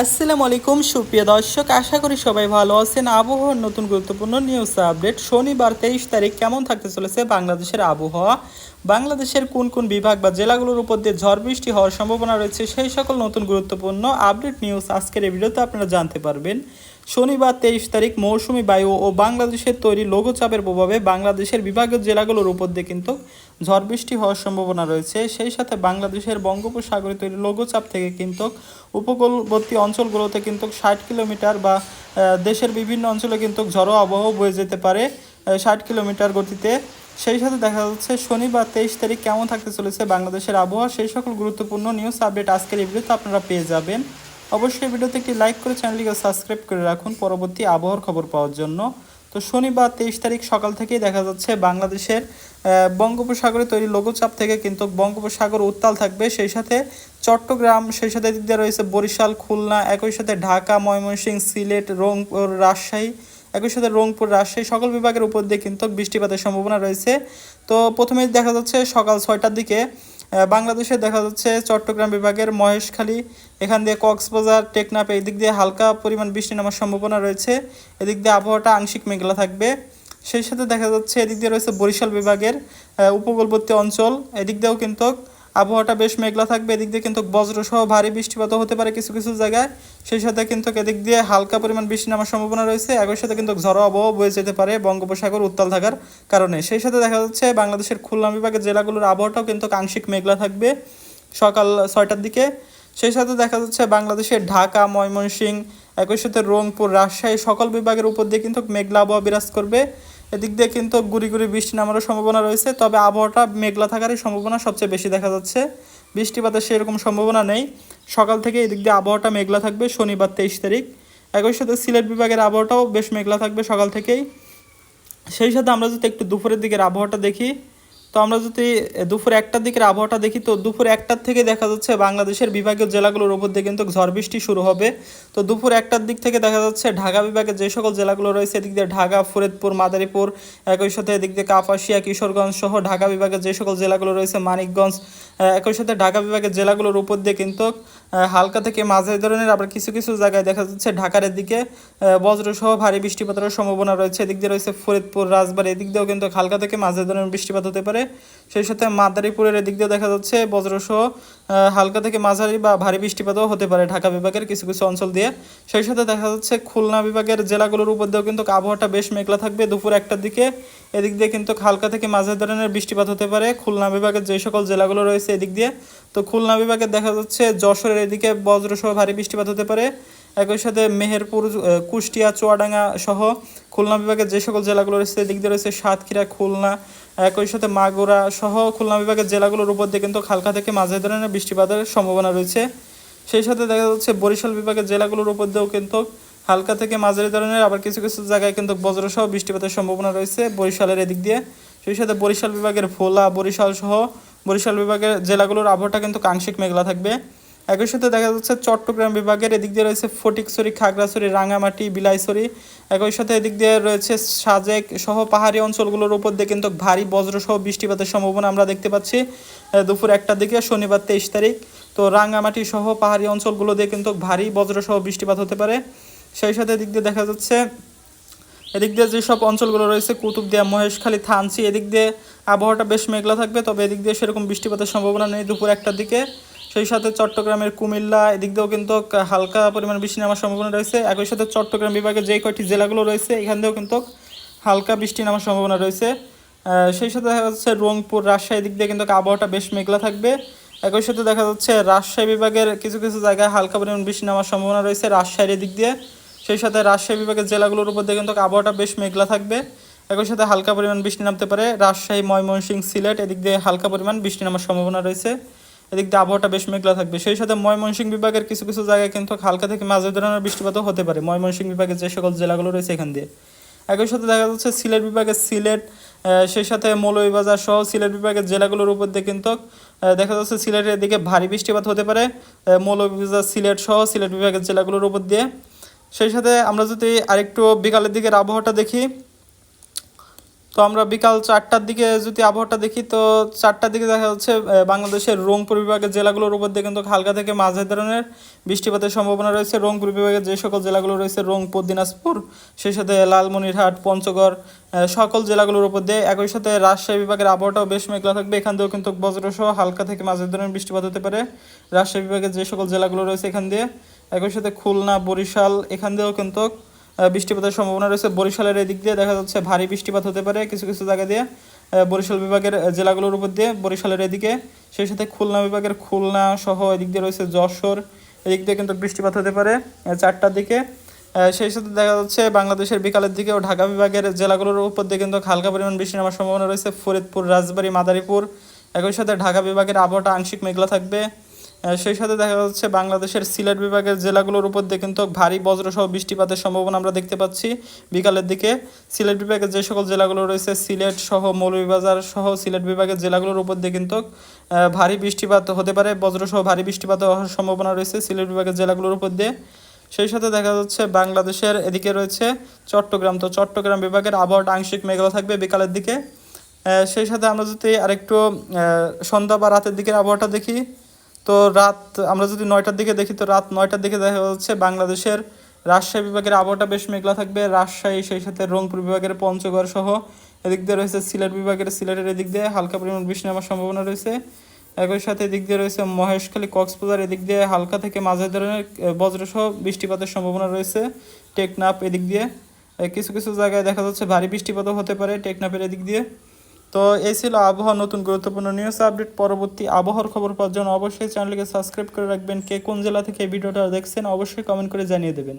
আসসালামু আলাইকুম, সুপ্রিয় দর্শক, আশা করি সবাই ভালো আছেন। আবহাওয়ার নতুন গুরুত্বপূর্ণ নিউজ আপডেট শনিবার তেইশ তারিখ কেমন থাকতে চলেছে বাংলাদেশের আবহাওয়া? বাংলাদেশের কোন কোন বিভাগ বা জেলাগুলোর উপর দিয়ে ঝড় বৃষ্টি হওয়ার সম্ভাবনা রয়েছে, সেই সকল নতুন গুরুত্বপূর্ণ আপডেট নিউজ আজকের এই ভিডিওতে আপনারা জানতে পারবেন। শনিবার তেইশ তারিখ মৌসুমি বায়ু ও বাংলাদেশের তৈরি লঘুচাপের প্রভাবে বাংলাদেশের বিভাগীয় জেলাগুলোর উপর দিয়ে কিন্তু ঝড় বৃষ্টি হওয়ার সম্ভাবনা রয়েছে। সেই সাথে বাংলাদেশের বঙ্গোপসাগরে তৈরি লঘুচাপ থেকে কিন্তু উপকূলবর্তী অঞ্চলগুলোতে কিন্তু ষাট কিলোমিটার বা দেশের বিভিন্ন অঞ্চলে কিন্তু ঝড়ো আবহাওয়া বয়ে যেতে পারে ষাট কিলোমিটার গতিতে। সেই সাথে দেখা যাচ্ছে শনিবার তেইশ তারিখ কেমন থাকতে চলেছে বাংলাদেশের আবহাওয়া, সেই সকল গুরুত্বপূর্ণ নিউজ আপডেট আজকের এই ভিডিওতে আপনারা পেয়ে যাবেন। অবশ্যই ভিডিওতে একটি লাইক করে চ্যানেলটিকে সাবস্ক্রাইব করে রাখুন পরবর্তী আবহাওয়ার খবর পাওয়ার জন্য। তো শনিবার তেইশ তারিখ সকাল থেকেই দেখা যাচ্ছে বাংলাদেশের বঙ্গোপসাগরে তৈরি লঘুচাপ থেকে কিন্তু বঙ্গোপসাগর উত্তাল থাকবে। সেই সাথে চট্টগ্রাম, সেই সাথে দিয়ে রয়েছে বরিশাল, খুলনা, একই সাথে ঢাকা, ময়মনসিংহ, সিলেট, রংপুর, রাজশাহী, একই সাথে রংপুর, রাজশাহী সকল বিভাগের উপর দিয়ে কিন্তু বৃষ্টিপাতের সম্ভাবনা রয়েছে। তো প্রথমে দেখা যাচ্ছে সকাল ছয়টার দিকে বাংলাদেশে দেখা যাচ্ছে চট্টগ্রাম বিভাগের মহেশখালী, এখান দিয়ে কক্সবাজার টেকনাপ এই দিক দিয়ে হালকা পরিমাণ বৃষ্টি নামার সম্ভাবনা রয়েছে। এদিক দিয়ে আবহাওয়াটা আংশিক মেঘলা থাকবে। সেই সাথে দেখা যাচ্ছে এদিক দিয়ে রয়েছে বরিশাল বিভাগের উপকূলবর্তী অঞ্চল। এদিক দিয়েও কিন্তু আবহাওয়াটা বেশ মেঘলা থাকবে, এদিক দিয়ে কিন্তু বজ্রসহ ভারী বৃষ্টিপাতও হতে পারে কিছু কিছু জায়গায়। সেই সাথে কিন্তু এদিক দিয়ে হালকা পরিমাণ বৃষ্টি নামার সম্ভাবনা রয়েছে। একই সাথে কিন্তু ঝড়ো আবহাওয়া বয়ে যেতে পারে বঙ্গোপসাগর, উত্তাল থাকার কারণে। সেই সাথে দেখা যাচ্ছে বাংলাদেশের খুলনা বিভাগের জেলাগুলোর আবহাওয়াটাও কিন্তু আংশিক মেঘলা থাকবে সকাল ছয়টার দিকে। সেই সাথে দেখা যাচ্ছে বাংলাদেশের ঢাকা, ময়মনসিংহ, একই সাথে রংপুর, রাজশাহী সকল বিভাগের উপর দিয়ে কিন্তু মেঘলা আবহাওয়া বিরাজ করবে। এদিক দিয়ে কিন্তু গুড়ি গুড়ি বৃষ্টি নামারও সম্ভাবনা রয়েছে, তবে আবহাওয়াটা মেঘলা থাকারই সম্ভাবনা সবচেয়ে বেশি দেখা যাচ্ছে। বৃষ্টিপাতের সেরকম সম্ভাবনা নেই। সকাল থেকে এদিক দিয়ে আবহাওয়াটা মেঘলা থাকবে, শনিবার তেইশ তারিখ। একই সাথে সিলেট বিভাগের আবহাওয়াটাও বেশ মেঘলা থাকবে সকাল থেকেই। সেই সাথে আমরা যদি একটু দুপুরের দিকের আবহাওয়াটা দেখি তো আমরা যদি দুপুর একটার দিকের আবহাওয়াটা দেখি, তো দুপুর একটার থেকে দেখা যাচ্ছে বাংলাদেশের বিভাগীয় জেলাগুলোর উপর দিয়ে কিন্তু ঝড় বৃষ্টি শুরু হবে। তো দুপুর একটার দিক থেকে দেখা যাচ্ছে ঢাকা বিভাগের যে সকল জেলাগুলো রয়েছে, এদিক দিয়ে ঢাকা, ফরিদপুর, মাদারীপুর, একই সাথে এদিক দিয়ে কাপাসিয়া, কিশোরগঞ্জ সহ ঢাকা বিভাগের যে সকল জেলাগুলো রয়েছে, মানিকগঞ্জ একই সাথে ঢাকা বিভাগের জেলাগুলোর উপর দিয়ে কিন্তু হালকা থেকে মাঝারি ধরনের আবার কিছু কিছু জায়গায় দেখা যাচ্ছে ঢাকার দিকে বজ্রসহ ভারী বৃষ্টিপাতের সম্ভাবনা রয়েছে। এদিক দিয়ে রয়েছে ফরিদপুর, রাজবাড়ী, এদিক দিয়েও কিন্তু হালকা থেকে মাঝারি ধরনের বৃষ্টিপাত হতে পারে। সেই সাথে মাদারীপুরের এদিক দিয়ে দেখা যাচ্ছে বজ্রসহ হালকা থেকে মাঝারি বা ভারী বৃষ্টিপাতও হতে পারে ঢাকা বিভাগের কিছু কিছু অঞ্চল দিয়ে। সেই সাথে দেখা যাচ্ছে খুলনা বিভাগের জেলাগুলোর উপর দিয়েও কিন্তু আবহাওয়াটা বেশ মেঘলা থাকবে। দুপুর একটার দিকে এদিক দিয়ে কিন্তু হালকা থেকে মাঝারি ধরনের বৃষ্টিপাত হতে পারে। খুলনা বিভাগের যে সকল জেলাগুলো রয়েছে এদিক দিয়ে, তো খুলনা বিভাগে দেখা যাচ্ছে যশোরের এদিকে বজ্রসহ ভারী বৃষ্টিপাত হতে পারে। একই সাথে মেহেরপুর কুষ্টিয়া, চুয়াডাঙ্গা সহ খুলনা বিভাগের যে সকল জেলাগুলো রয়েছে, এদিক দিয়ে রয়েছে সাতক্ষীরা, খুলনা। একই সাথে মাগুরা সহ খুলনা বিভাগের জেলাগুলোর উপর দিয়ে কিন্তু হালকা থেকে মাঝারি ধরনের বৃষ্টিপাতের সম্ভাবনা রয়েছে। সেই সাথে দেখা যাচ্ছে বরিশাল বিভাগের জেলাগুলোর উপর দিয়েও কিন্তু হালকা থেকে মাঝারি ধরনের আবার কিছু কিছু জায়গায় কিন্তু বজ্রসহ বৃষ্টিপাতের সম্ভাবনা রয়েছে বরিশালের এদিক দিয়ে। সেই সাথে বরিশাল বিভাগের ভোলা, বরিশাল সহ বরিশাল বিভাগের জেলাগুলোর আবহাওয়াটা কিন্তু আংশিক মেঘলা থাকবে। একই সাথে দেখা যাচ্ছে চট্টগ্রাম বিভাগের এদিক দিয়ে রয়েছে ফটিকছড়ি, খাগড়াছড়ি রাঙামাটি বিলাইছড়ি। একই সাথে এদিক দিয়ে রয়েছে সাজেক সহ পাহাড়ি অঞ্চলগুলোর উপর দিয়ে কিন্তু ভারী বজ্রসহ বৃষ্টিপাতের সম্ভাবনা আমরা দেখতে পাচ্ছি দুপুর একটার দিকে, শনিবার তেইশ তারিখ। তো রাঙামাটি সহ পাহাড়ি অঞ্চলগুলো দিয়ে কিন্তু ভারী বজ্রসহ বৃষ্টিপাত হতে পারে। সেই সাথে এদিক দিয়ে দেখা যাচ্ছে, এদিক দিয়ে যেসব অঞ্চলগুলো রয়েছে, কুতুবদিয়া, মহেশখালী, থানচি, এদিক দিয়ে আবহাওয়াটা বেশ মেঘলা থাকবে, তবে এদিক দিয়ে সেরকম বৃষ্টিপাতের সম্ভাবনা নেই দুপুর একটার দিকে। সেই সাথে চট্টগ্রামের কুমিল্লা, এদিক দিয়েও কিন্তু হালকা পরিমাণ বৃষ্টি নামার সম্ভাবনা রয়েছে। একই সাথে চট্টগ্রাম বিভাগের যে কয়টি জেলাগুলো রয়েছে, এখান দিয়েও কিন্তু হালকা বৃষ্টি নামার সম্ভাবনা রয়েছে। সেই সাথে দেখা যাচ্ছে রংপুর, রাজশাহী দিক দিয়ে কিন্তু আবহাওয়াটা বেশ মেঘলা থাকবে। একই সাথে দেখা যাচ্ছে রাজশাহী বিভাগের কিছু কিছু জায়গায় হালকা পরিমাণ বৃষ্টি নামার সম্ভাবনা রয়েছে রাজশাহীর দিক দিয়ে। সেই সাথে রাজশাহী বিভাগের জেলাগুলোর উপর দিয়ে কিন্তু আবহাওয়াটা বেশ মেঘলা থাকবে। একই সাথে হালকা পরিমাণ বৃষ্টি নামতে পারে রাজশাহী, ময়মনসিংহ, সিলেট, এদিক দিয়ে হালকা পরিমাণ বৃষ্টি নামার সম্ভাবনা রয়েছে। এদিক দিয়ে আবহাওয়াটা বেশ মেঘলা থাকবে। সেই সাথে ময়মনসিংহ বিভাগের কিছু কিছু জায়গায় কিন্তু হালকা থেকে মাঝারি ধরনের বৃষ্টিপাতও হতে পারে। ময়মনসিংহ বিভাগের যে সকল জেলাগুলো রয়েছে এখান দিয়ে। একই সাথে দেখা যাচ্ছে সিলেট বিভাগের সিলেট সেই সাথে মৌলভীবাজার সহ সিলেট বিভাগের জেলাগুলোর উপর দিয়ে কিন্তু দেখা যাচ্ছে সিলেটের দিকে ভারী বৃষ্টিপাত হতে পারে। আহ, মৌলভীবাজার সিলেট সহ সিলেট বিভাগের জেলাগুলোর উপর দিয়ে। সেই সাথে আমরা যদি আরেকটু বিকালের দিকের আবহাওয়াটা দেখি তো আমরা বিকাল চারটার দিকে যদি আবহাওয়াটা দেখি, তো চারটার দিকে দেখা যাচ্ছে বাংলাদেশের রংপুর বিভাগের জেলাগুলোর উপর দিয়ে কিন্তু হালকা থেকে মাঝে ধরনের বৃষ্টিপাতের সম্ভাবনা রয়েছে। রংপুর বিভাগের যে সকল জেলাগুলো রয়েছে, রংপুর, দিনাজপুর, সেই সাথে লালমনিরহাট, পঞ্চগড় সকল জেলাগুলোর উপর দিয়ে একই সাথে রাজশাহী বিভাগের আবহাওয়াটাও বেশ মেঘলা থাকবে। এখান দিয়েও কিন্তু বজ্রসহ হালকা থেকে মাঝে ধরনের বৃষ্টিপাত হতে পারে। রাজশাহী বিভাগের যে সকল জেলাগুলো রয়েছে এখান দিয়ে, একই সাথে খুলনা, বরিশাল, এখান দিয়েও কিন্তু বৃষ্টিপাতের সম্ভাবনা রয়েছে। বরিশালের এদিক দিয়ে দেখা যাচ্ছে ভারী বৃষ্টিপাত হতে পারে কিছু কিছু জায়গা দিয়ে। বরিশাল বিভাগের জেলাগুলোর উপর দিয়ে বরিশালের এদিকে। সেই সাথে খুলনা বিভাগের খুলনা সহ এদিক দিয়ে রয়েছে যশোর। এদিক দিয়ে কিন্তু বৃষ্টিপাত হতে পারে চারটার দিকে। সেই সাথে দেখা যাচ্ছে বাংলাদেশের বিকালের দিকেও ঢাকা বিভাগের জেলাগুলোর উপর দিয়ে কিন্তু হালকা পরিমাণ বৃষ্টি নামার সম্ভাবনা রয়েছে। ফরিদপুর, রাজবাড়ী, মাদারীপুর। একই সাথে ঢাকা বিভাগের আবহাওয়াটা আংশিক মেঘলা থাকবে। সেই সাথে দেখা যাচ্ছে বাংলাদেশের সিলেট বিভাগের জেলাগুলোর উপর দিয়ে কিন্তু ভারী বজ্রসহ বৃষ্টিপাতের সম্ভাবনা আমরা দেখতে পাচ্ছি। বিকালের দিকে সিলেট বিভাগের যে সকল জেলাগুলো রয়েছে, সিলেট সহ মৌলভীবাজার সহ সিলেট বিভাগের জেলাগুলোর উপর দিয়ে কিন্তু ভারী বৃষ্টিপাত হতে পারে, বজ্রসহ ভারী বৃষ্টিপাত হওয়ার সম্ভাবনা রয়েছে সিলেট বিভাগের জেলাগুলোর উপর দিয়ে। সেই সাথে দেখা যাচ্ছে বাংলাদেশের এদিকে রয়েছে চট্টগ্রাম। তো চট্টগ্রাম বিভাগের আবহাওয়াটা আংশিক মেঘলা থাকবে বিকালের দিকে। সেই সাথে আমরা যদি আরেকটু সন্ধ্যা বা রাতের দিকের আবহাওয়াটা দেখি তো রাত, আমরা যদি নয়টার দিকে দেখি, তো রাত নয়টার দিকে দেখা যাচ্ছে বাংলাদেশের রাজশাহী বিভাগের আবহাওয়াটা বেশ মেঘলা থাকবে। রাজশাহী, সেই সাথে রংপুর বিভাগের পঞ্চগড় সহ এদিক দিয়ে রয়েছে সিলেট বিভাগের, সিলেটের এদিক দিয়ে হালকা পরিমাণ বৃষ্টি নামার সম্ভাবনা রয়েছে। একই সাথে এদিক দিয়ে রয়েছে মহেশখালী, কক্সবাজার এদিক দিয়ে হালকা থেকে মাঝারি ধরনের বজ্রসহ বৃষ্টিপাতের সম্ভাবনা রয়েছে। টেকনাপ এদিক দিয়ে কিছু কিছু জায়গায় দেখা যাচ্ছে ভারী বৃষ্টিপাতও হতে পারে। টেকনাপের এদিক দিয়ে তো এই ছিল আবহাওয়া, নতুন গুরুত্বপূর্ণ নিউজ আপডেট পরবর্তী আবহাওয়ার খবর পাওয়ার জন্য অবশ্যই চ্যানেলকে সাবস্ক্রাইব করে রাখবেন। কে কোন জেলা থেকে এই ভিডিওটা দেখছেন, অবশ্যই কমেন্ট করে জানিয়ে দেবেন।